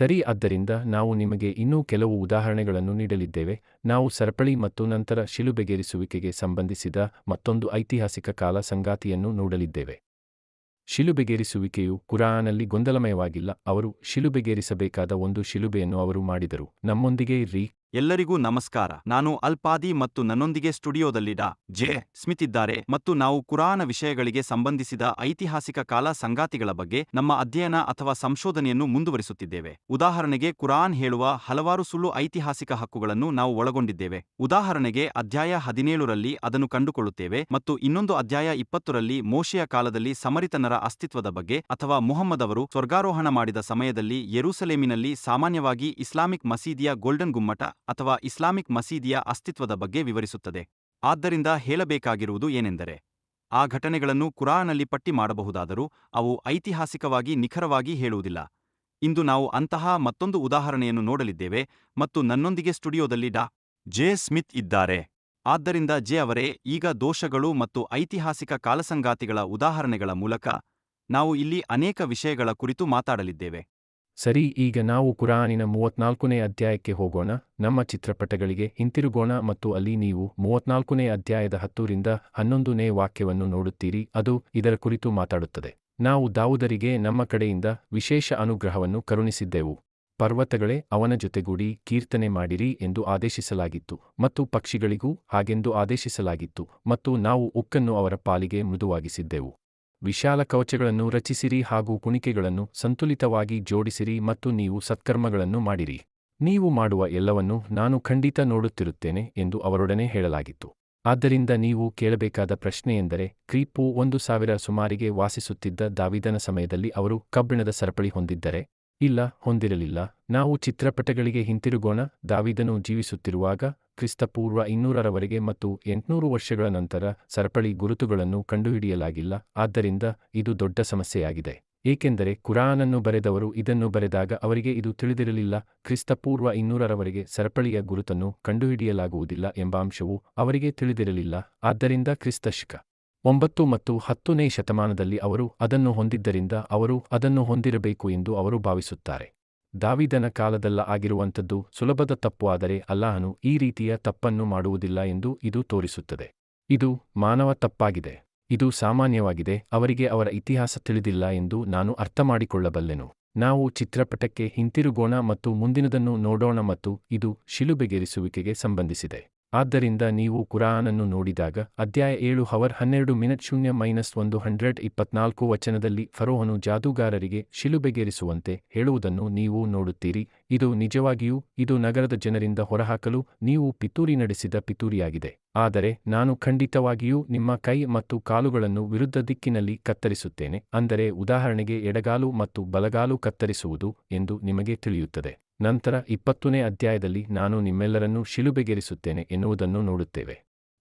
ಸರಿ, ಆದ್ದರಿಂದ ನಾವು ನಿಮಗೆ ಇನ್ನೂ ಕೆಲವು ಉದಾಹರಣೆಗಳನ್ನು ನೀಡಲಿದ್ದೇವೆ. ನಾವು ಸರಪಳಿ ಮತ್ತು ನಂತರ ಶಿಲುಬೆಗೇರಿಸುವಿಕೆಗೆ ಸಂಬಂಧಿಸಿದ ಮತ್ತೊಂದು ಐತಿಹಾಸಿಕ ಕಾಲ ಸಂಗಾತಿಯನ್ನು ನೋಡಲಿದ್ದೇವೆ. ಶಿಲುಬೆಗೇರಿಸುವಿಕೆಯು ಕುರಾನಲ್ಲಿ ಗೊಂದಲಮಯವಾಗಿಲ್ಲ. ಅವರು ಶಿಲುಬೆಗೇರಿಸಬೇಕಾದ ಒಂದು ಶಿಲುಬೆಯನ್ನು ಅವರು ಮಾಡಿದರು. ನಮ್ಮೊಂದಿಗೆ ಇರ್ರಿ ಎಲ್ಲರಿಗೂ ನಮಸ್ಕಾರ. ನಾನು ಅಲ್ಪಾದಿ ಮತ್ತು ನನ್ನೊಂದಿಗೆ ಸ್ಟುಡಿಯೋದಲ್ಲಿ ಡಾ. ಜೆ. ಸ್ಮಿತ್ ಇದ್ದಾರೆ ಮತ್ತು ನಾವು ಕುರಾನ ವಿಷಯಗಳಿಗೆ ಸಂಬಂಧಿಸಿದ ಐತಿಹಾಸಿಕ ಕಾಲ ಸಂಗಾತಿಗಳ ಬಗ್ಗೆ ನಮ್ಮ ಅಧ್ಯಯನ ಅಥವಾ ಸಂಶೋಧನೆಯನ್ನು ಮುಂದುವರಿಸುತ್ತಿದ್ದೇವೆ. ಉದಾಹರಣೆಗೆ ಕುರಾನ್ ಹೇಳುವ ಹಲವಾರು ಸುಳ್ಳು ಐತಿಹಾಸಿಕ ಹಕ್ಕುಗಳನ್ನು ನಾವು ಒಳಗೊಂಡಿದ್ದೇವೆ. ಉದಾಹರಣೆಗೆ ಅಧ್ಯಾಯ ಹದಿನೇಳರಲ್ಲಿ ಅದನ್ನು ಕಂಡುಕೊಳ್ಳುತ್ತೇವೆ ಮತ್ತು ಇನ್ನೊಂದು ಅಧ್ಯಾಯ ಇಪ್ಪತ್ತರಲ್ಲಿ ಮೋಶೆಯ ಕಾಲದಲ್ಲಿ ಸಮರಿತನರ ಅಸ್ತಿತ್ವದ ಬಗ್ಗೆ ಅಥವಾ ಮುಹಮ್ಮದ್ ಅವರು ಸ್ವರ್ಗಾರೋಹಣ ಮಾಡಿದ ಸಮಯದಲ್ಲಿ ಯೆರೂಸಲೇಮಿನಲ್ಲಿ ಸಾಮಾನ್ಯವಾಗಿ ಇಸ್ಲಾಮಿಕ್ ಮಸೀದಿಯ ಗೋಲ್ಡನ್ ಗುಮ್ಮಟ ಅಥವಾ ಇಸ್ಲಾಮಿಕ್ ಮಸೀದಿಯ ಅಸ್ತಿತ್ವದ ಬಗ್ಗೆ ವಿವರಿಸುತ್ತದೆ. ಆದ್ದರಿಂದ ಹೇಳಬೇಕಾಗಿರುವುದು ಏನೆಂದರೆ, ಆ ಘಟನೆಗಳನ್ನು ಕುರಾನಲ್ಲಿ ಪಟ್ಟಿ ಮಾಡಬಹುದಾದರೂ ಅವು ಐತಿಹಾಸಿಕವಾಗಿ ನಿಖರವಾಗಿ ಹೇಳುವುದಿಲ್ಲ. ಇಂದು ನಾವು ಅಂತಹ ಮತ್ತೊಂದು ಉದಾಹರಣೆಯನ್ನು ನೋಡಲಿದ್ದೇವೆ ಮತ್ತು ನನ್ನೊಂದಿಗೆ ಸ್ಟುಡಿಯೋದಲ್ಲಿ ಡಾ. ಜೆ. ಸ್ಮಿತ್ ಇದ್ದಾರೆ. ಆದ್ದರಿಂದ ಜೆ ಅವರೇ, ಈಗ ದೋಷಗಳು ಮತ್ತು ಐತಿಹಾಸಿಕ ಕಾಲಸಂಗಾತಿಗಳ ಉದಾಹರಣೆಗಳ ಮೂಲಕ ನಾವು ಇಲ್ಲಿ ಅನೇಕ ವಿಷಯಗಳ ಕುರಿತು ಮಾತಾಡಲಿದ್ದೇವೆ. ಸರಿ, ಈಗ ನಾವು ಕುರಾನಿನ ಮೂವತ್ನಾಲ್ಕನೇ ಅಧ್ಯಾಯಕ್ಕೆ ಹೋಗೋಣ. ನಮ್ಮ ಚಿತ್ರಪಟಗಳಿಗೆ ಹಿಂತಿರುಗೋಣ ಮತ್ತು ಅಲ್ಲಿ ನೀವು ಮೂವತ್ನಾಲ್ಕನೇ ಅಧ್ಯಾಯದ ಹತ್ತರಿಂದ ಹನ್ನೊಂದನೇ ವಾಕ್ಯವನ್ನು ನೋಡುತ್ತೀರಿ. ಅದು ಇದರ ಕುರಿತು ಮಾತಾಡುತ್ತದೆ. ನಾವು ದಾವುದರಿಗೆ ನಮ್ಮ ಕಡೆಯಿಂದ ವಿಶೇಷ ಅನುಗ್ರಹವನ್ನು ಕರುಣಿಸಿದ್ದೆವು. ಪರ್ವತಗಳೇ, ಅವನ ಜೊತೆಗೂಡಿ ಕೀರ್ತನೆ ಮಾಡಿರಿ ಎಂದು ಆದೇಶಿಸಲಾಗಿತ್ತು ಮತ್ತು ಪಕ್ಷಿಗಳಿಗೂ ಹಾಗೆಂದು ಆದೇಶಿಸಲಾಗಿತ್ತು ಮತ್ತು ನಾವು ಉಕ್ಕನ್ನು ಅವರ ಪಾಲಿಗೆ ಮೃದುವಾಗಿಸಿದ್ದೆವು. ವಿಶಾಲ ಕವಚಗಳನ್ನು ರಚಿಸಿರಿ ಹಾಗೂ ಕುಣಿಕೆಗಳನ್ನು ಸಂತುಲಿತವಾಗಿ ಜೋಡಿಸಿರಿ ಮತ್ತು ನೀವು ಸತ್ಕರ್ಮಗಳನ್ನು ಮಾಡಿರಿ. ನೀವು ಮಾಡುವ ಎಲ್ಲವನ್ನು ನಾನು ಖಂಡಿತ ನೋಡುತ್ತಿರುತ್ತೇನೆ ಎಂದು ಅವರೊಡನೆ ಹೇಳಲಾಗಿತ್ತು. ಆದ್ದರಿಂದ ನೀವು ಕೇಳಬೇಕಾದ ಪ್ರಶ್ನೆಯೆಂದರೆ ಕ್ರೀಪು ಒಂದು ಸಾವಿರ ಸುಮಾರಿಗೆ ವಾಸಿಸುತ್ತಿದ್ದ ದಾವಿದನ ಸಮಯದಲ್ಲಿ ಅವರು ಕಬ್ಬಿಣದ ಸರಪಳಿ ಹೊಂದಿದ್ದರೆ ಇಲ್ಲ, ಹೊಂದಿರಲಿಲ್ಲ. ನಾವು ಚಿತ್ರಪಟಗಳಿಗೆ ಹಿಂತಿರುಗೋಣ. ದಾವಿದನು ಜೀವಿಸುತ್ತಿರುವಾಗ ಕ್ರಿಸ್ತಪೂರ್ವ ಇನ್ನೂರರವರೆಗೆ ಮತ್ತು ಎಂಟುನೂರು ವರ್ಷಗಳ ನಂತರ ಸರಪಳಿ ಗುರುತುಗಳನ್ನು ಕಂಡುಹಿಡಿಯಲಾಗಿಲ್ಲ. ಆದ್ದರಿಂದ ಇದು ದೊಡ್ಡ ಸಮಸ್ಯೆಯಾಗಿದೆ. ಏಕೆಂದರೆ ಕುರಾನನ್ನು ಬರೆದವರು ಇದನ್ನು ಬರೆದಾಗ ಅವರಿಗೆ ಇದು ತಿಳಿದಿರಲಿಲ್ಲ. ಕ್ರಿಸ್ತಪೂರ್ವ ಇನ್ನೂರರವರೆಗೆ ಸರಪಳಿಯ ಗುರುತನ್ನು ಕಂಡುಹಿಡಿಯಲಾಗುವುದಿಲ್ಲ ಎಂಬ ಅಂಶವು ಅವರಿಗೆ ತಿಳಿದಿರಲಿಲ್ಲ. ಆದ್ದರಿಂದ ಕ್ರಿಸ್ತಶಕ ಒಂಬತ್ತು ಮತ್ತು ಹತ್ತನೇ ಶತಮಾನದಲ್ಲಿ ಅವರು ಅದನ್ನು ಹೊಂದಿದ್ದರಿಂದ ಅವರು ಅದನ್ನು ಹೊಂದಿರಬೇಕು ಎಂದು ಅವರು ಭಾವಿಸುತ್ತಾರೆ. ದಾವಿದನ ಕಾಲದಲ್ಲ ಆಗಿರುವಂಥದ್ದು ಸುಲಭದ ತಪ್ಪು ಆದರೆ ಅಲ್ಲಾಹನು ಈ ರೀತಿಯ ತಪ್ಪನ್ನು ಮಾಡುವುದಿಲ್ಲ ಎಂದು ಇದು ತೋರಿಸುತ್ತದೆ. ಇದು ಮಾನವ ತಪ್ಪಾಗಿದೆ. ಇದು ಸಾಮಾನ್ಯವಾಗಿದೆ. ಅವರಿಗೆ ಅವರ ಇತಿಹಾಸ ತಿಳಿದಿಲ್ಲ ಎಂದು ನಾನು ಅರ್ಥಮಾಡಿಕೊಳ್ಳಬಲ್ಲೆನು. ನಾವು ಚಿತ್ರಪಟಕ್ಕೆ ಹಿಂತಿರುಗೋಣ ಮತ್ತು ಮುಂದಿನದನ್ನು ನೋಡೋಣ ಮತ್ತು ಇದು ಶಿಲುಬೆಗೇರಿಸುವಿಕೆಗೆ ಸಂಬಂಧಿಸಿದೆ. ಆದ್ದರಿಂದ ನೀವು ಕುರಾನನ್ನು ನೋಡಿದಾಗ ಅಧ್ಯಾಯ ಏಳು ಹವರ್ ಹನ್ನೆರಡು ಮಿನಟ್ ಶೂನ್ಯ ಮೈನಸ್ ಒಂದು, ಹಂಡ್ರೆಡ್ ಇಪ್ಪತ್ನಾಲ್ಕು ವಚನದಲ್ಲಿ ಫರೋಹನು ಜಾದೂಗಾರರಿಗೆ ಶಿಲುಬೆಗೇರಿಸುವಂತೆ ಹೇಳುವುದನ್ನು ನೀವು ನೋಡುತ್ತೀರಿ. ಇದು ನಿಜವಾಗಿಯೂ, ಇದು ನಗರದ ಜನರಿಂದ ಹೊರಹಾಕಲು, ನೀವು ಪಿತೂರಿ ನಡೆಸಿದ ಪಿತೂರಿಯಾಗಿದೆ. ಆದರೆ ನಾನು ಖಂಡಿತವಾಗಿಯೂ ನಿಮ್ಮ ಕೈ ಮತ್ತು ಕಾಲುಗಳನ್ನು ವಿರುದ್ಧ ದಿಕ್ಕಿನಲ್ಲಿ ಕತ್ತರಿಸುತ್ತೇನೆ, ಅಂದರೆ ಉದಾಹರಣೆಗೆ ಎಡಗಾಲು ಮತ್ತು ಬಲಗಾಲು ಕತ್ತರಿಸುವುದು ಎಂದು ನಿಮಗೆ ತಿಳಿಯುತ್ತದೆ. ನಂತರ ಇಪ್ಪತ್ತನೇ ಅಧ್ಯಾಯದಲ್ಲಿ ನಾನು ನಿಮ್ಮೆಲ್ಲರನ್ನೂ ಶಿಲುಬೆಗೆರಿಸುತ್ತೇನೆ ಎನ್ನುವುದನ್ನು ನೋಡುತ್ತೇವೆ.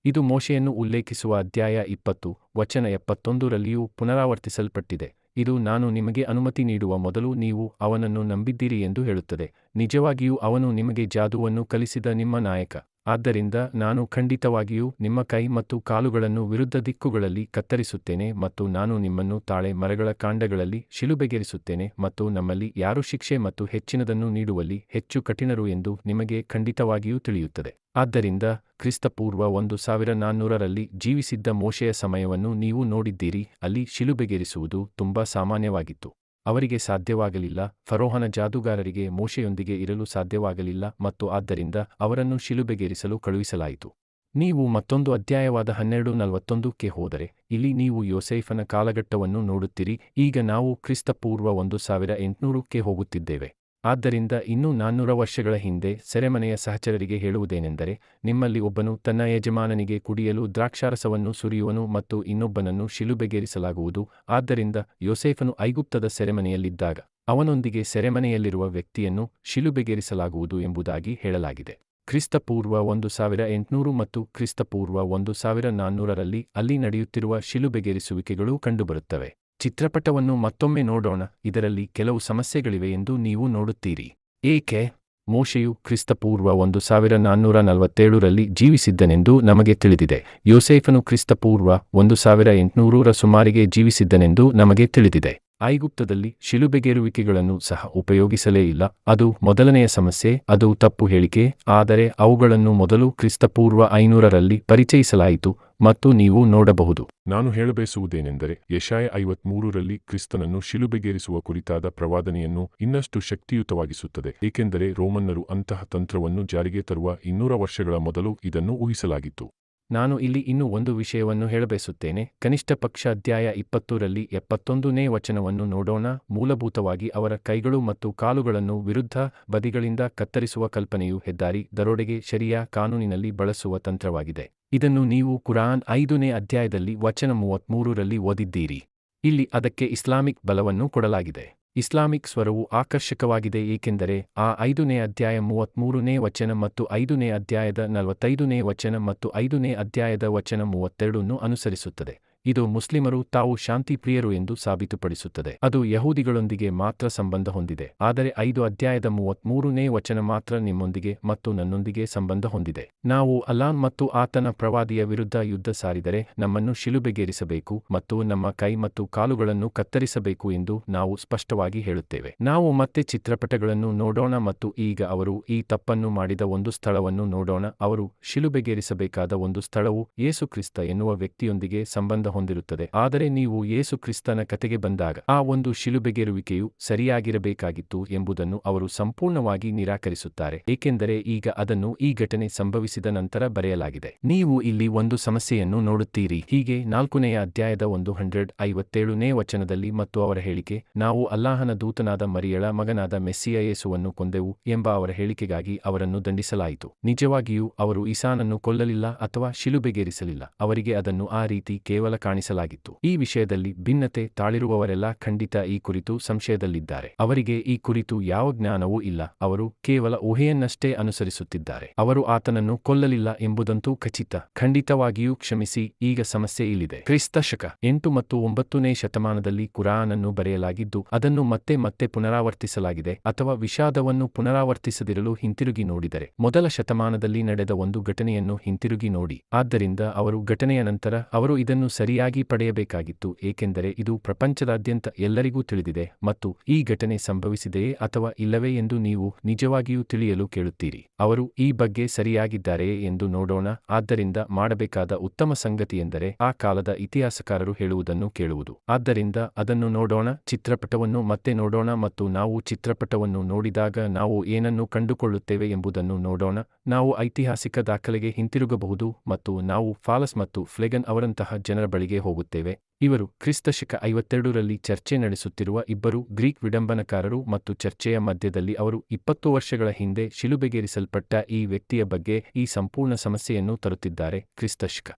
ಇದು ಮೋಶೆಯನ್ನು ಉಲ್ಲೇಖಿಸುವ ಅಧ್ಯಾಯ ಇಪ್ಪತ್ತು, ವಚನ ಎಪ್ಪತ್ತೊಂದರಲ್ಲಿಯೂ ಪುನರಾವರ್ತಿಸಲ್ಪಟ್ಟಿದೆ. ಇದು ನಾನು ನಿಮಗೆ ಅನುಮತಿ ನೀಡುವ ಮೊದಲು ನೀವು ಅವನನ್ನು ನಂಬಿದ್ದೀರಿ ಎಂದು ಹೇಳುತ್ತದೆ. ನಿಜವಾಗಿಯೂ ಅವನು ನಿಮಗೆ ಜಾದುವನ್ನು ಕಲಿಸಿದ ನಿಮ್ಮ ನಾಯಕ. ಆದ್ದರಿಂದ ನಾನು ಖಂಡಿತವಾಗಿಯೂ ನಿಮ್ಮ ಕೈ ಮತ್ತು ಕಾಲುಗಳನ್ನು ವಿರುದ್ಧ ದಿಕ್ಕುಗಳಲ್ಲಿ ಕತ್ತರಿಸುತ್ತೇನೆ ಮತ್ತು ನಾನು ನಿಮ್ಮನ್ನು ತಾಳೆ ಮರಗಳ ಕಾಂಡಗಳಲ್ಲಿ ಶಿಲುಬೆಗೆರಿಸುತ್ತೇನೆ ಮತ್ತು ನಮ್ಮಲ್ಲಿ ಯಾರು ಶಿಕ್ಷೆ ಮತ್ತು ಹೆಚ್ಚಿನದನ್ನು ನೀಡುವಲ್ಲಿ ಹೆಚ್ಚು ಕಠಿಣರು ಎಂದು ನಿಮಗೆ ಖಂಡಿತವಾಗಿಯೂ ತಿಳಿಯುತ್ತದೆ. ಆದ್ದರಿಂದ ಕ್ರಿಸ್ತಪೂರ್ವ ಒಂದು ಸಾವಿರ ನಾನ್ನೂರರಲ್ಲಿ ಜೀವಿಸಿದ್ದ ಮೋಶೆಯ ಸಮಯವನ್ನು ನೀವು ನೋಡಿದ್ದೀರಿ, ಅಲ್ಲಿ ಶಿಲುಬೆಗೆರಿಸುವುದು ತುಂಬಾ ಸಾಮಾನ್ಯವಾಗಿತ್ತು. ಅವರಿಗೆ ಸಾಧ್ಯವಾಗಲಿಲ್ಲ, ಫರೋಹನ ಜಾದೂಗಾರರಿಗೆ ಮೋಶೆಯೊಂದಿಗೆ ಇರಲು ಸಾಧ್ಯವಾಗಲಿಲ್ಲ ಮತ್ತು ಆದ್ದರಿಂದ ಅವರನ್ನು ಶಿಲುಬೆಗೇರಿಸಲು ಕಳುಹಿಸಲಾಯಿತು. ನೀವು ಮತ್ತೊಂದು ಅಧ್ಯಾಯವಾದ ಹನ್ನೆರಡು ನಲವತ್ತೊಂದಕ್ಕೆ ಹೋದರೆ, ಇಲ್ಲಿ ನೀವು ಯೋಸೇಫನ ಕಾಲಘಟ್ಟವನ್ನು ನೋಡುತ್ತೀರಿ, ಈಗ ನಾವು ಕ್ರಿಸ್ತಪೂರ್ವ ಒಂದು ಸಾವಿರ ಎಂಟುನೂರಕ್ಕೆ ಹೋಗುತ್ತಿದ್ದೇವೆ. ಆದ್ದರಿಂದ ಇನ್ನೂ ನಾನ್ನೂರ ವರ್ಷಗಳ ಹಿಂದೆ ಸೆರೆಮನೆಯ ಸಹಚರರಿಗೆ ಹೇಳುವುದೇನೆಂದರೆ, ನಿಮ್ಮಲ್ಲಿ ಒಬ್ಬನು ತನ್ನ ಯಜಮಾನನಿಗೆ ಕುಡಿಯಲು ದ್ರಾಕ್ಷಾರಸವನ್ನು ಸುರಿಯುವನು ಮತ್ತು ಇನ್ನೊಬ್ಬನನ್ನು ಶಿಲುಬೆಗೇರಿಸಲಾಗುವುದು, ಆದ್ದರಿಂದ ಯೋಸೇಫನು ಐಗುಪ್ತದ ಸೆರೆಮನೆಯಲ್ಲಿದ್ದಾಗ ಅವನೊಂದಿಗೆ ಸೆರೆಮನೆಯಲ್ಲಿರುವ ವ್ಯಕ್ತಿಯನ್ನು ಶಿಲುಬೆಗೇರಿಸಲಾಗುವುದು ಎಂಬುದಾಗಿ ಹೇಳಲಾಗಿದೆ. ಕ್ರಿಸ್ತಪೂರ್ವ ಒಂದು ಸಾವಿರ ಎಂಟುನೂರು ಮತ್ತು ಕ್ರಿಸ್ತಪೂರ್ವ ಒಂದು ಸಾವಿರ ನಾನ್ನೂರರಲ್ಲಿ ಅಲ್ಲಿ ನಡೆಯುತ್ತಿರುವ ಶಿಲುಬೆಗೇರಿಸುವಿಕೆಗಳೂ ಕಂಡುಬರುತ್ತವೆ. ಚಿತ್ರಪಟವನ್ನು ಮತ್ತೊಮ್ಮೆ ನೋಡೋಣ. ಇದರಲ್ಲಿ ಕೆಲವು ಸಮಸ್ಯೆಗಳಿವೆ ಎಂದು ನೀವು ನೋಡುತ್ತೀರಿ. ಏಕೆ? ಮೋಶೆಯು ಕ್ರಿಸ್ತಪೂರ್ವ ಒಂದು ಸಾವಿರ ನಾನ್ನೂರ ನಲವತ್ತೇಳರಲ್ಲಿ ಜೀವಿಸಿದ್ದನೆಂದು ನಮಗೆ ತಿಳಿದಿದೆ. ಯೋಸೇಫನು ಕ್ರಿಸ್ತಪೂರ್ವ ಒಂದು ಸಾವಿರ ಎಂಟುನೂರರ ಸುಮಾರಿಗೆ ಜೀವಿಸಿದ್ದನೆಂದು ನಮಗೆ ತಿಳಿದಿದೆ. ಐಗುಪ್ತದಲ್ಲಿ ಶಿಲುಬೆಗೇರುವಿಕೆಗಳನ್ನು ಸಹ ಉಪಯೋಗಿಸಲೇ ಇಲ್ಲ. ಅದು ಮೊದಲನೆಯ ಸಮಸ್ಯೆ, ಅದು ತಪ್ಪು ಹೇಳಿಕೆ. ಆದರೆ ಅವುಗಳನ್ನು ಮೊದಲು ಕ್ರಿಸ್ತಪೂರ್ವ ಐನೂರರಲ್ಲಿ ಪರಿಚಯಿಸಲಾಯಿತು ಮತ್ತು ನೀವು ನೋಡಬಹುದು. ನಾನು ಹೇಳಬಯಸುವುದೇನೆಂದರೆ, ಯಶಾಯ ಐವತ್ಮೂರರಲ್ಲಿ ಕ್ರಿಸ್ತನನ್ನು ಶಿಲುಬೆಗೇರಿಸುವ ಕುರಿತಾದ ಪ್ರವಾದನೆಯನ್ನು ಇನ್ನಷ್ಟು ಶಕ್ತಿಯುತವಾಗಿಸುತ್ತದೆ. ಏಕೆಂದರೆ ರೋಮನ್ನರು ಅಂತಹ ತಂತ್ರವನ್ನು ಜಾರಿಗೆ ತರುವ ಇನ್ನೂರ ವರ್ಷಗಳ ಮೊದಲು ಇದನ್ನು ಊಹಿಸಲಾಗಿತ್ತು. ನಾನು ಇಲ್ಲಿ ಇನ್ನೂ ಒಂದು ವಿಷಯವನ್ನು ಹೇಳಬಯಸುತ್ತೇನೆ. ಕನಿಷ್ಠ ಪಕ್ಷ ಅಧ್ಯಾಯ ಇಪ್ಪತ್ತೊಂದರಲ್ಲಿ ಎಪ್ಪತ್ತೊಂದನೇ ವಚನವನ್ನು ನೋಡೋಣ. ಮೂಲಭೂತವಾಗಿ ಅವರ ಕೈಗಳು ಮತ್ತು ಕಾಲುಗಳನ್ನು ವಿರುದ್ಧ ಬದಿಗಳಿಂದ ಕತ್ತರಿಸುವ ಕಲ್ಪನೆಯು ಹೆದ್ದಾರಿ, ದರೋಡೆಗೆ ಶರಿಯಾ ಕಾನೂನಿನಲ್ಲಿ ಬಳಸುವ ತಂತ್ರವಾಗಿದೆ. ಇದನ್ನು ನೀವು ಕುರಾನ್ ಐದನೇ ಅಧ್ಯಾಯದಲ್ಲಿ ವಚನ ಮೂವತ್ಮೂರರಲ್ಲಿ ಓದಿದ್ದೀರಿ. ಇಲ್ಲಿ ಅದಕ್ಕೆ ಇಸ್ಲಾಮಿಕ್ ಬಲವನ್ನು ಕೊಡಲಾಗಿದೆ. ಇಸ್ಲಾಮಿಕ್ ಸ್ವರವು ಆಕರ್ಷಕವಾಗಿದೆ ಏಕೆಂದರೆ ಆ ಐದನೇ ಅಧ್ಯಾಯ ಮೂವತ್ಮೂರನೇ ವಚನ ಮತ್ತು ಐದನೇ ಅಧ್ಯಾಯದ ನಲವತ್ತೈದನೇ ವಚನ ಮತ್ತು ಐದನೇ ಅಧ್ಯಾಯದ ವಚನ ಮೂವತ್ತೆರಡನ್ನು ಅನುಸರಿಸುತ್ತದೆ. ಇದು ಮುಸ್ಲಿಮರು ತಾವು ಶಾಂತಿ ಪ್ರಿಯರು ಎಂದು ಸಾಬೀತುಪಡಿಸುತ್ತದೆ. ಅದು ಯಹೂದಿಗಳೊಂದಿಗೆ ಮಾತ್ರ ಸಂಬಂಧ ಹೊಂದಿದೆ. ಆದರೆ ಐದು ಅಧ್ಯಾಯದ ಮೂವತ್ಮೂರನೇ ವಚನ ಮಾತ್ರ ನಿಮ್ಮೊಂದಿಗೆ ಮತ್ತು ನನ್ನೊಂದಿಗೆ ಸಂಬಂಧ ಹೊಂದಿದೆ. ನಾವು ಅಲ್ಲಾನ್ ಮತ್ತು ಆತನ ಪ್ರವಾದಿಯ ವಿರುದ್ಧ ಯುದ್ಧ ಸಾರಿದರೆ ನಮ್ಮನ್ನು ಶಿಲುಬೆಗೇರಿಸಬೇಕು ಮತ್ತು ನಮ್ಮ ಕೈ ಮತ್ತು ಕಾಲುಗಳನ್ನು ಕತ್ತರಿಸಬೇಕು ಎಂದು ನಾವು ಸ್ಪಷ್ಟವಾಗಿ ಹೇಳುತ್ತೇವೆ. ನಾವು ಮತ್ತೆ ಚಿತ್ರಪಟಗಳನ್ನು ನೋಡೋಣ ಮತ್ತು ಈಗ ಅವರು ಈ ತಪ್ಪನ್ನು ಮಾಡಿದ ಒಂದು ಸ್ಥಳವನ್ನು ನೋಡೋಣ. ಅವರು ಶಿಲುಬೆಗೇರಿಸಬೇಕಾದ ಒಂದು ಸ್ಥಳವು ಯೇಸುಕ್ರಿಸ್ತ ಎನ್ನುವ ವ್ಯಕ್ತಿಯೊಂದಿಗೆ ಸಂಬಂಧ ಹೊಂದಿರುತ್ತದೆ. ಆದರೆ ನೀವು ಯೇಸು ಕ್ರಿಸ್ತನ ಕತೆಗೆ ಬಂದಾಗ ಆ ಒಂದು ಶಿಲುಬೆಗೆರುವಿಕೆಯು ಸರಿಯಾಗಿರಬೇಕಾಗಿತ್ತು ಎಂಬುದನ್ನು ಅವರು ಸಂಪೂರ್ಣವಾಗಿ ನಿರಾಕರಿಸುತ್ತಾರೆ. ಏಕೆಂದರೆ ಈಗ ಅದನ್ನು ಈ ಘಟನೆ ಸಂಭವಿಸಿದ ನಂತರ ಬರೆಯಲಾಗಿದೆ. ನೀವು ಇಲ್ಲಿ ಒಂದು ಸಮಸ್ಯೆಯನ್ನು ನೋಡುತ್ತೀರಿ. ಹೀಗೆ ನಾಲ್ಕನೆಯ ಅಧ್ಯಾಯದ ಒಂದು ಹಂಡ್ರೆಡ್ ಐವತ್ತೇಳನೇ ವಚನದಲ್ಲಿ ಮತ್ತು ಅವರ ಹೇಳಿಕೆ, ನಾವು ಅಲ್ಲಾಹನ ದೂತನಾದ ಮರಿಯಳ ಮಗನಾದ ಮೆಸ್ಸಿಯ ಯೇಸುವನ್ನು ಕೊಂದೆವು ಎಂಬ ಅವರ ಹೇಳಿಕೆಗಾಗಿ ಅವರನ್ನು ದಂಡಿಸಲಾಯಿತು. ನಿಜವಾಗಿಯೂ ಅವರು ಈಸಾನನ್ನು ಕೊಲ್ಲಲಿಲ್ಲ ಅಥವಾ ಶಿಲುಬೆಗೇರಿಸಲಿಲ್ಲ. ಅವರಿಗೆ ಅದನ್ನು ಆ ರೀತಿ ಕೇವಲ ಕಾಣಿಸಲಾಗಿತ್ತು. ಈ ವಿಷಯದಲ್ಲಿ ಭಿನ್ನತೆ ತಾಳಿರುವವರೆಲ್ಲ ಖಂಡಿತ ಈ ಕುರಿತು ಸಂಶಯದಲ್ಲಿದ್ದಾರೆ. ಅವರಿಗೆ ಈ ಕುರಿತು ಯಾವ ಜ್ಞಾನವೂ ಇಲ್ಲ. ಅವರು ಕೇವಲ ಊಹೆಯನ್ನಷ್ಟೇ ಅನುಸರಿಸುತ್ತಿದ್ದಾರೆ. ಅವರು ಆತನನ್ನು ಕೊಲ್ಲಲಿಲ್ಲ ಎಂಬುದಂತೂ ಖಚಿತ. ಖಂಡಿತವಾಗಿಯೂ ಕ್ಷಮಿಸಿ, ಈಗ ಸಮಸ್ಯೆ ಇಲ್ಲಿದೆ. ಕ್ರಿಸ್ತ ಶಕ ಎಂಟು ಮತ್ತು ಒಂಬತ್ತನೇ ಶತಮಾನದಲ್ಲಿ ಕುರಾನ್ ಅನ್ನು ಬರೆಯಲಾಗಿದ್ದು, ಅದನ್ನು ಮತ್ತೆ ಮತ್ತೆ ಪುನರಾವರ್ತಿಸಲಾಗಿದೆ ಅಥವಾ ವಿಷಾದವನ್ನು ಪುನರಾವರ್ತಿಸದಿರಲು ಹಿಂತಿರುಗಿ ನೋಡಿದರೆ. ಮೊದಲ ಶತಮಾನದಲ್ಲಿ ನಡೆದ ಒಂದು ಘಟನೆಯನ್ನು ಹಿಂತಿರುಗಿ ನೋಡಿ. ಆದ್ದರಿಂದ ಅವರು ಘಟನೆಯ ನಂತರ ಅವರು ಇದನ್ನು ಸರಿಯಾಗಿ ಪಡೆಯಬೇಕಾಗಿತ್ತು, ಏಕೆಂದರೆ ಇದು ಪ್ರಪಂಚದಾದ್ಯಂತ ಎಲ್ಲರಿಗೂ ತಿಳಿದಿದೆ ಮತ್ತು ಈ ಘಟನೆ ಸಂಭವಿಸಿದೆಯೇ ಅಥವಾ ಇಲ್ಲವೇ ಎಂದು ನೀವು ನಿಜವಾಗಿಯೂ ತಿಳಿಯಲು ಕೇಳುತ್ತೀರಿ. ಅವರು ಈ ಬಗ್ಗೆ ಸರಿಯಾಗಿದ್ದಾರೆಯೇ ಎಂದು ನೋಡೋಣ, ಆದ್ದರಿಂದ ಮಾಡಬೇಕಾದ ಉತ್ತಮ ಸಂಗತಿಯೆಂದರೆ ಆ ಕಾಲದ ಇತಿಹಾಸಕಾರರು ಹೇಳುವುದನ್ನು ಕೇಳುವುದು. ಆದ್ದರಿಂದ ಅದನ್ನು ನೋಡೋಣ, ಚಿತ್ರಪಟವನ್ನು ಮತ್ತೆ ನೋಡೋಣ ಮತ್ತು ನಾವು ಚಿತ್ರಪಟವನ್ನು ನೋಡಿದಾಗ ನಾವು ಏನನ್ನು ಕಂಡುಕೊಳ್ಳುತ್ತೇವೆ ಎಂಬುದನ್ನು ನೋಡೋಣ. ನಾವು ಐತಿಹಾಸಿಕ ದಾಖಲೆಗೆ ಹಿಂತಿರುಗಬಹುದು ಮತ್ತು ನಾವು ಫಾಲಸ್ ಮತ್ತು ಫ್ಲೆಗನ್ ಅವರಂತಹ ಜನರ ಬಳಿಗೆ ಹೋಗುತ್ತೇವೆ. ಇವರು ಕ್ರಿಸ್ತಶಕ ಐವತ್ತೆರಡರಲ್ಲಿ ಚರ್ಚೆ ನಡೆಸುತ್ತಿರುವ ಇಬ್ಬರು ಗ್ರೀಕ್ ವಿಡಂಬನಕಾರರು ಮತ್ತು ಚರ್ಚೆಯ ಮಧ್ಯದಲ್ಲಿ ಅವರು ಇಪ್ಪತ್ತು ವರ್ಷಗಳ ಹಿಂದೆ ಶಿಲುಬೆಗೇರಿಸಲ್ಪಟ್ಟ ಈ ವ್ಯಕ್ತಿಯ ಬಗ್ಗೆ ಈ ಸಂಪೂರ್ಣ ಸಮಸ್ಯೆಯನ್ನು ತರುತ್ತಿದ್ದಾರೆ. ಕ್ರಿಸ್ತಶಕ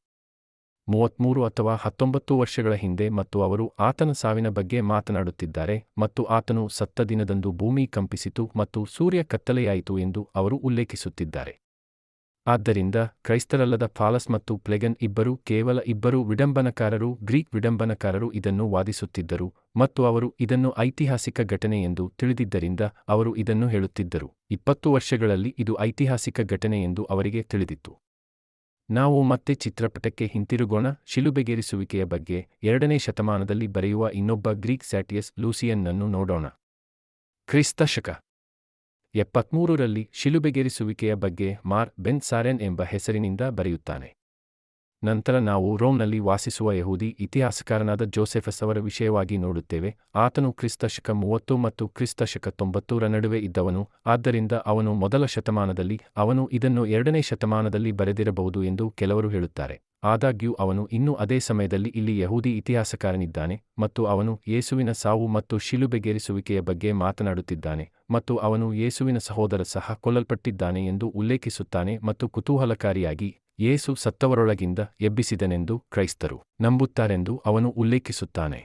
ಮೂವತ್ಮೂರು ಅಥವಾ ಹತ್ತೊಂಬತ್ತು ವರ್ಷಗಳ ಹಿಂದೆ ಮತ್ತು ಅವರು ಆತನ ಸಾವಿನ ಬಗ್ಗೆ ಮಾತನಾಡುತ್ತಿದ್ದಾರೆ ಮತ್ತು ಆತನು ಸತ್ತ ದಿನದಂದು ಭೂಮಿ ಕಂಪಿಸಿತು ಮತ್ತು ಸೂರ್ಯ ಕತ್ತಲೆಯಾಯಿತು ಎಂದು ಅವರು ಉಲ್ಲೇಖಿಸುತ್ತಿದ್ದಾರೆ. ಆದ್ದರಿಂದ ಕ್ರೈಸ್ತರಲ್ಲದ ಫಾಲಸ್ ಮತ್ತು ಪ್ಲೆಗನ್ ಇಬ್ಬರು, ಕೇವಲ ಇಬ್ಬರು ವಿಡಂಬನಕಾರರು, ಗ್ರೀಕ್ ವಿಡಂಬನಕಾರರು ಇದನ್ನು ವಾದಿಸುತ್ತಿದ್ದರು ಮತ್ತು ಅವರು ಇದನ್ನು ಐತಿಹಾಸಿಕ ಘಟನೆ ಎಂದು ತಿಳಿದಿದ್ದರಿಂದ ಅವರು ಇದನ್ನು ಹೇಳುತ್ತಿದ್ದರು. ಇಪ್ಪತ್ತು ವರ್ಷಗಳಲ್ಲಿ ಇದು ಐತಿಹಾಸಿಕ ಘಟನೆ ಎಂದು ಅವರಿಗೆ ತಿಳಿದಿತ್ತು. ನಾವು ಮತ್ತೆ ಚಿತ್ರಪಟಕ್ಕೆ ಹಿಂತಿರುಗೋಣ. ಶಿಲುಬೆಗೇರಿಸುವಿಕೆಯ ಬಗ್ಗೆ ಎರಡನೇ ಶತಮಾನದಲ್ಲಿ ಬರೆಯುವ ಇನ್ನೊಬ್ಬ ಗ್ರೀಕ್ ಸ್ಯಾಟಿಯಸ್ ಲೂಸಿಯನ್ನನ್ನು ನೋಡೋಣ. ಕ್ರಿಸ್ತ ಶಕ ಎಪ್ಪತ್ಮೂರರಲ್ಲಿ ಶಿಲುಬೆಗೇರಿಸುವಿಕೆಯ ಬಗ್ಗೆ ಮಾರ್ ಬೆನ್ ಸಾರೆನ್ ಎಂಬ ಹೆಸರಿನಿಂದ ಬರೆಯುತ್ತಾನೆ. ನಂತರ ನಾವು ರೋಮ್ನಲ್ಲಿ ವಾಸಿಸುವ ಯಹೂದಿ ಇತಿಹಾಸಕಾರನಾದ ಜೋಸೆಫಸ್ ಅವರ ವಿಷಯವಾಗಿ ನೋಡುತ್ತೇವೆ. ಆತನು ಕ್ರಿಸ್ತಶಕ ಮೂವತ್ತು ಮತ್ತು ಕ್ರಿಸ್ತಶಕ ತೊಂಬತ್ತೂರ ನಡುವೆ ಇದ್ದವನು, ಆದ್ದರಿಂದ ಅವನು ಮೊದಲ ಶತಮಾನದಲ್ಲಿ, ಅವನು ಇದನ್ನು ಎರಡನೇ ಶತಮಾನದಲ್ಲಿ ಬರೆದಿರಬಹುದು ಎಂದು ಕೆಲವರು ಹೇಳುತ್ತಾರೆ. ಆದಾಗ್ಯೂ ಅವನು ಇನ್ನೂ ಅದೇ ಸಮಯದಲ್ಲಿ ಇಲ್ಲಿ ಯಹೂದಿ ಇತಿಹಾಸಕಾರನಿದ್ದಾನೆ ಮತ್ತು ಅವನು ಯೇಸುವಿನ ಸಾವು ಮತ್ತು ಶಿಲುಬೆಗೇರಿಸುವಿಕೆಯ ಬಗ್ಗೆ ಮಾತನಾಡುತ್ತಿದ್ದಾನೆ ಮತ್ತು ಅವನು ಯೇಸುವಿನ ಸಹೋದರ ಸಹ ಕೊಲ್ಲಲ್ಪಟ್ಟಿದ್ದಾನೆ ಎಂದು ಉಲ್ಲೇಖಿಸುತ್ತಾನೆ ಮತ್ತು ಕುತೂಹಲಕಾರಿಯಾಗಿ ಯೇಸು ಸತ್ತವರೊಳಗಿಂದ ಎಬ್ಬಿಸಿದನೆಂದು ಕ್ರೈಸ್ತರು ನಂಬುತ್ತಾರೆಂದು ಅವನು ಉಲ್ಲೇಖಿಸುತ್ತಾನೆ.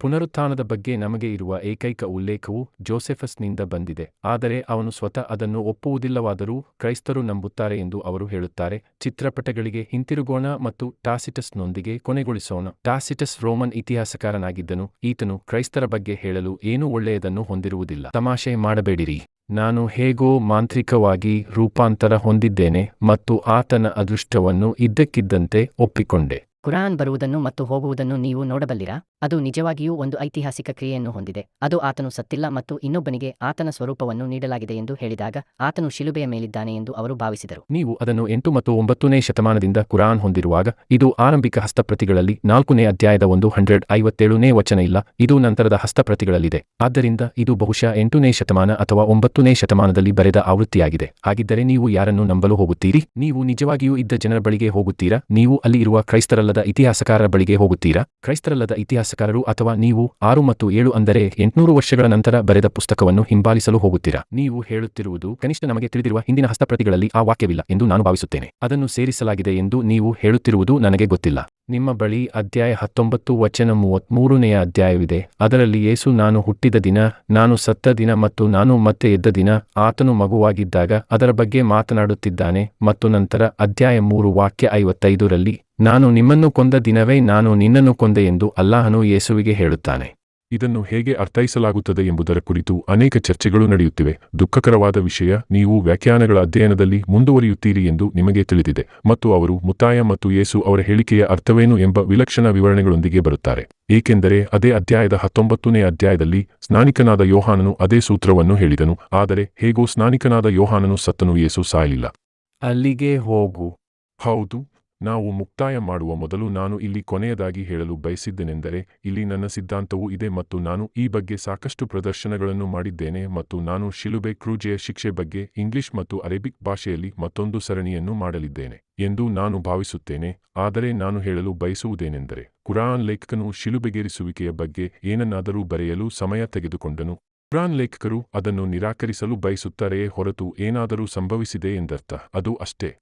ಪುನರುತ್ಥಾನದ ಬಗ್ಗೆ ನಮಗೆ ಇರುವ ಏಕೈಕ ಉಲ್ಲೇಖವು ಜೋಸೆಫಸ್ನಿಂದ ಬಂದಿದೆ, ಆದರೆ ಅವನು ಸ್ವತಃ ಅದನ್ನು ಒಪ್ಪುವುದಿಲ್ಲವಾದರೂ ಕ್ರೈಸ್ತರು ನಂಬುತ್ತಾರೆ ಎಂದು ಅವರು ಹೇಳುತ್ತಾರೆ. ಚಿತ್ರಪಟಗಳಿಗೆ ಹಿಂತಿರುಗೋಣ ಮತ್ತು ಟಾಸಿಟಸ್ನೊಂದಿಗೆ ಕೊನೆಗೊಳಿಸೋಣ. ಟಾಸಿಟಸ್ ರೋಮನ್ ಇತಿಹಾಸಕಾರನಾಗಿದ್ದನು, ಈತನು ಕ್ರೈಸ್ತರ ಬಗ್ಗೆ ಹೇಳಲು ಏನೂ ಒಳ್ಳೆಯದನ್ನು ಹೊಂದಿರುವುದಿಲ್ಲ. ತಮಾಷೆ ಮಾಡಬೇಡಿರಿ. ನಾನು ಹೇಗೋ ಮಾಂತ್ರಿಕವಾಗಿ ರೂಪಾಂತರ ಹೊಂದಿದ್ದೇನೆ ಮತ್ತು ಆತನ ಅದೃಷ್ಟವನ್ನು ಇದ್ದಕ್ಕಿದ್ದಂತೆ ಒಪ್ಪಿಕೊಂಡೆ. ಕುರಾನ್ ಬರುವುದನ್ನು ಮತ್ತು ಹೋಗುವುದನ್ನು ನೀವು ನೋಡಬಲ್ಲಿರಾ? ಅದು ನಿಜವಾಗಿಯೂ ಒಂದು ಐತಿಹಾಸಿಕ ಕ್ರಿಯೆಯನ್ನು ಹೊಂದಿದೆ. ಅದು ಆತನು ಸತ್ತಿಲ್ಲ ಮತ್ತು ಇನ್ನೊಬ್ಬನಿಗೆ ಆತನ ಸ್ವರೂಪವನ್ನು ನೀಡಲಾಗಿದೆ ಎಂದು ಹೇಳಿದಾಗ ಆತನು ಶಿಲುಬೆಯ ಮೇಲಿದ್ದಾನೆ ಎಂದು ಅವರು ಭಾವಿಸಿದರು. ನೀವು ಅದನ್ನು ಎಂಟು ಮತ್ತು ಒಂಬತ್ತನೇ ಶತಮಾನದಿಂದ ಕುರಾನ್ ಹೊಂದಿರುವಾಗ, ಇದು ಆರಂಭಿಕ ಹಸ್ತಪ್ರತಿಗಳಲ್ಲಿ ನಾಲ್ಕನೇ ಅಧ್ಯಾಯದ ಒಂದು ಹಂಡ್ರೆಡ್ ಐವತ್ತೇಳನೇ ವಚನ ಇಲ್ಲ, ಇದು ನಂತರದ ಹಸ್ತಪ್ರತಿಗಳಲ್ಲಿದೆ. ಆದ್ದರಿಂದ ಇದು ಬಹುಶಃ ಎಂಟನೇ ಶತಮಾನ ಅಥವಾ ಒಂಬತ್ತನೇ ಶತಮಾನದಲ್ಲಿ ಬರೆದ ಆವೃತ್ತಿಯಾಗಿದೆ. ಹಾಗಿದ್ದರೆ ನೀವು ಯಾರನ್ನು ನಂಬಲು ಹೋಗುತ್ತೀರಿ? ನೀವು ನಿಜವಾಗಿಯೂ ಇದ್ದ ಜನರ ಬಳಿಗೆ ಹೋಗುತ್ತೀರಾ? ನೀವು ಅಲ್ಲಿ ಇರುವ ಕ್ರೈಸ್ತರಲ್ಲದ ಇತಿಹಾಸಕಾರರ ಬಳಿಗೆ ಹೋಗುತ್ತೀರಾ? ಕ್ರೈಸ್ತರಲ್ಲದ ಇತಿಹಾಸಕಾರರು ಅಥವಾ ನೀವು ಆರು ಮತ್ತು ಏಳು ಅಂದರೆ ಎಂಟುನೂರು ವರ್ಷಗಳ ನಂತರ ಬರೆದ ಪುಸ್ತಕವನ್ನು ಹಿಂಬಾಲಿಸಲು ಹೋಗುತ್ತೀರಾ? ನೀವು ಹೇಳುತ್ತಿರುವುದು ಕನಿಷ್ಠ ನಮಗೆ ತಿಳಿದಿರುವ ಹಿಂದಿನ ಹಸ್ತಪ್ರತಿಗಳಲ್ಲಿ ಆ ವಾಕ್ಯವಿಲ್ಲ ಎಂದು ನಾನು ಭಾವಿಸುತ್ತೇನೆ. ಅದನ್ನು ಸೇರಿಸಲಾಗಿದೆ ಎಂದು ನೀವು ಹೇಳುತ್ತಿರುವುದು ನನಗೆ ಗೊತ್ತಿಲ್ಲ. ನಿಮ್ಮ ಬಳಿ ಅಧ್ಯಾಯ ಹತ್ತೊಂಬತ್ತು ವಚನ ಮೂವತ್ಮೂರನೆಯ ಅಧ್ಯಾಯವಿದೆ. ಅದರಲ್ಲಿ ಯೇಸು, ನಾನು ಹುಟ್ಟಿದ ದಿನ, ನಾನು ಸತ್ತ ದಿನ ಮತ್ತು ನಾನು ಮತ್ತೆ ಎದ್ದ ದಿನ ಆತನು ಮಗುವಾಗಿದ್ದಾಗ ಅದರ ಬಗ್ಗೆ ಮಾತನಾಡುತ್ತಿದ್ದಾನೆ ಮತ್ತು ನಂತರ ಅಧ್ಯಾಯ ಮೂರು ವಾಕ್ಯ ಐವತ್ತೈದರಲ್ಲಿ ನಾನು ನಿಮ್ಮನ್ನು ಕೊಂದ ದಿನವೇ ನಾನು ನಿನ್ನನ್ನು ಕೊಂದೆ ಎಂದು ಅಲ್ಲಾಹನು ಯೇಸುವಿಗೆ ಹೇಳುತ್ತಾನೆ. ಇದನ್ನು ಹೇಗೆ ಅರ್ಥೈಸಲಾಗುತ್ತದೆ ಎಂಬುದರ ಕುರಿತು ಅನೇಕ ಚರ್ಚೆಗಳು ನಡೆಯುತ್ತಿವೆ. ದುಃಖಕರವಾದ ವಿಷಯ ನೀವು ವ್ಯಾಖ್ಯಾನಗಳ ಅಧ್ಯಯನದಲ್ಲಿ ಮುಂದುವರಿಯುತ್ತೀರಿ ಎಂದು ನಿಮಗೆ ತಿಳಿದಿದೆ ಮತ್ತು ಅವರು ಮುತ್ತಾಯ ಮತ್ತು ಯೇಸು ಅವರ ಹೇಳಿಕೆಯ ಅರ್ಥವೇನು ಎಂಬ ವಿಲಕ್ಷಣ ವಿವರಣೆಗಳೊಂದಿಗೆ ಬರುತ್ತಾರೆ. ಏಕೆಂದರೆ ಅದೇ ಅಧ್ಯಾಯದ ಹತ್ತೊಂಬತ್ತನೇ ಅಧ್ಯಾಯದಲ್ಲಿ ಸ್ನಾನಿಕನಾದ ಯೋಹಾನನು ಅದೇ ಸೂತ್ರವನ್ನು ಹೇಳಿದನು ಆದರೆ ಹೇಗೋ ಸ್ನಾನಿಕನಾದ ಯೋಹಾನನು ಸತ್ತನು ಯೇಸು ಸಾಯಲಿಲ್ಲ. ಅಲ್ಲಿಗೆ ಹೋಗು. ಹೌದು ನಾವು ಮುಕ್ತಾಯ ಮಾಡುವ ಮೊದಲು ನಾನು ಇಲ್ಲಿ ಕೊನೆಯದಾಗಿ ಹೇಳಲು ಬಯಸಿದ್ದೇನೆಂದರೆ, ಇಲ್ಲಿ ನನ್ನ ಸಿದ್ಧಾಂತವೂ ಇದೆ ಮತ್ತು ನಾನು ಈ ಬಗ್ಗೆ ಸಾಕಷ್ಟು ಪ್ರದರ್ಶನಗಳನ್ನು ಮಾಡಿದ್ದೇನೆ ಮತ್ತು ನಾನು ಶಿಲುಬೆ ಕ್ರೂಜೆಯ ಶಿಕ್ಷೆ ಬಗ್ಗೆ ಇಂಗ್ಲಿಷ್ ಮತ್ತು ಅರೇಬಿಕ್ ಭಾಷೆಯಲ್ಲಿ ಮತ್ತೊಂದು ಸರಣಿಯನ್ನು ಮಾಡಲಿದ್ದೇನೆ ಎಂದು ನಾನು ಭಾವಿಸುತ್ತೇನೆ. ಆದರೆ ನಾನು ಹೇಳಲು ಬಯಸುವುದೇನೆಂದರೆ, ಕುರಾನ್ ಲೇಖಕನು ಶಿಲುಬೆಗೇರಿಸುವಿಕೆಯ ಬಗ್ಗೆ ಏನನ್ನಾದರೂ ಬರೆಯಲು ಸಮಯ ತೆಗೆದುಕೊಂಡನು. ಕುರಾನ್ ಲೇಖಕರು ಅದನ್ನು ನಿರಾಕರಿಸಲು ಬಯಸುತ್ತಾರೆಯೇ ಹೊರತು ಏನಾದರೂ ಸಂಭವಿಸಿದೆ ಎಂದರ್ಥ. ಅದು ಅಷ್ಟೇ.